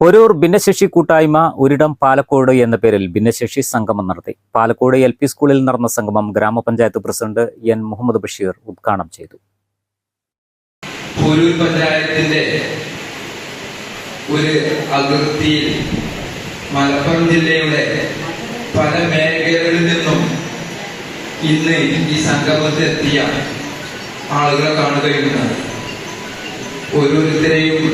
ഒരൂർ ഭിന്നശേഷി കൂട്ടായ്മ ഒരിടം പാലക്കോട് എന്ന പേരിൽ ഭിന്നശേഷി സംഗമം നടത്തി. പാലക്കോട് എൽ പി സ്കൂളിൽ നടന്ന സംഗമം ഗ്രാമപഞ്ചായത്ത് പ്രസിഡന്റ് എൻ മുഹമ്മദ് ബഷീർ ഉദ്ഘാടനം ചെയ്തു. പോരൂർ പഞ്ചായത്തിന്റെ ഒരു അതിർത്തിയിൽ മലപ്പുറം ജില്ലയുടെ പല മേഖലകളിൽ നിന്നും ഇന്ന് ഈ സംഗമത്തിൽ എത്തിയ ആളുകളെ കാണുകയുണ്ടായി. ഓരോരുത്തരെയും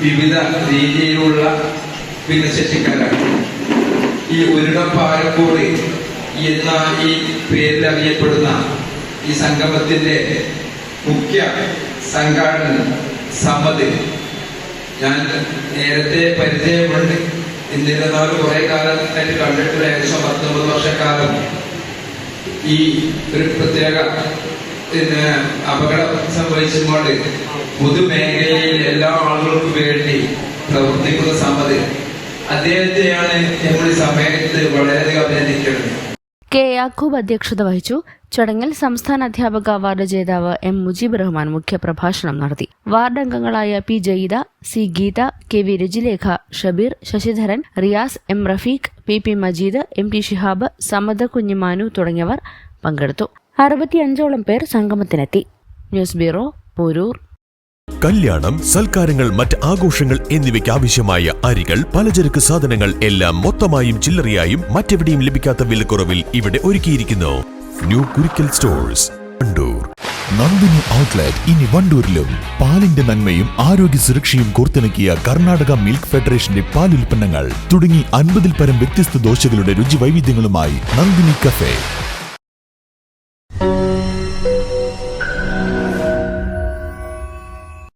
വിവിധ രീതിയിലുള്ള ഭിന്നശേഷിക്കാരാണ് ഈ പാലക്കോട് എന്ന ഈ പേരിൽ അറിയപ്പെടുന്ന ഈ സംഗമത്തിന്റെ മുഖ്യ സംഘാടകൻ സമ്മത്. ഞാൻ നേരത്തെ പരിചയമുണ്ട്. എന്നിരുന്നാലും കുറെ കാലത്തായിട്ട് കണ്ടിട്ടുള്ള ഏകദേശം പത്തൊമ്പത് വർഷക്കാലം. ഈ ഒരു പ്രത്യേക പിന്നെ അപകടം സംഭവിച്ചുകൊണ്ട് പൊതുമേഖലയിൽ എല്ലാ ആളുകൾക്കും വേണ്ടി പ്രവർത്തിക്കുന്ന സമ്മതി അദ്ദേഹത്തെയാണ് നമ്മുടെ സമയത്ത് വളരെയധികം അഭിനന്ദിക്കുന്നത്. കെ യാക്കൂബ് അധ്യക്ഷത വഹിച്ചു. ചടങ്ങിൽ സംസ്ഥാന അധ്യാപക അവാർഡ് ജേതാവ് എം മുജീബ് റഹ്മാൻ മുഖ്യപ്രഭാഷണം നടത്തി. വാർഡ് അംഗങ്ങളായ P Jayida C Geetha K V Rajilekha Shabeer Sasidharan Riyas M Rafeeq P P Majeed M T Shihab Samada Kunhimanu തുടങ്ങിയവർ പങ്കെടുത്തു. അറുപത്തിയഞ്ചോളം പേർ സംഗമത്തിനെത്തി. News bureau Poroor. കല്യാണം സൽക്കാരങ്ങൾ മറ്റ് ആഘോഷങ്ങൾ എന്നിവയ്ക്ക് ആവശ്യമായ അരികൾ പലചരക്ക് സാധനങ്ങൾ എല്ലാം മൊത്തമായും ചില്ലറയായും മറ്റെവിടെയും ലഭിക്കാത്ത വിലക്കുറവിൽ ഇവിടെ ഒരുക്കിയിരിക്കുന്നു. New Kurikkal stores Wandoor. Nandini outlet ഇനി വണ്ടൂരിലും. പാലിന്റെ നന്മയും ആരോഗ്യ സുരക്ഷയും കോർത്തിണക്കിയ കർണാടക മിൽക്ക് ഫെഡറേഷന്റെ പാലുൽപ്പന്നങ്ങൾ. തുടങ്ങി അൻപതിൽ പരം വ്യത്യസ്ത ദോശകളുടെ രുചി വൈവിധ്യങ്ങളുമായി നന്ദിനി കഫേ.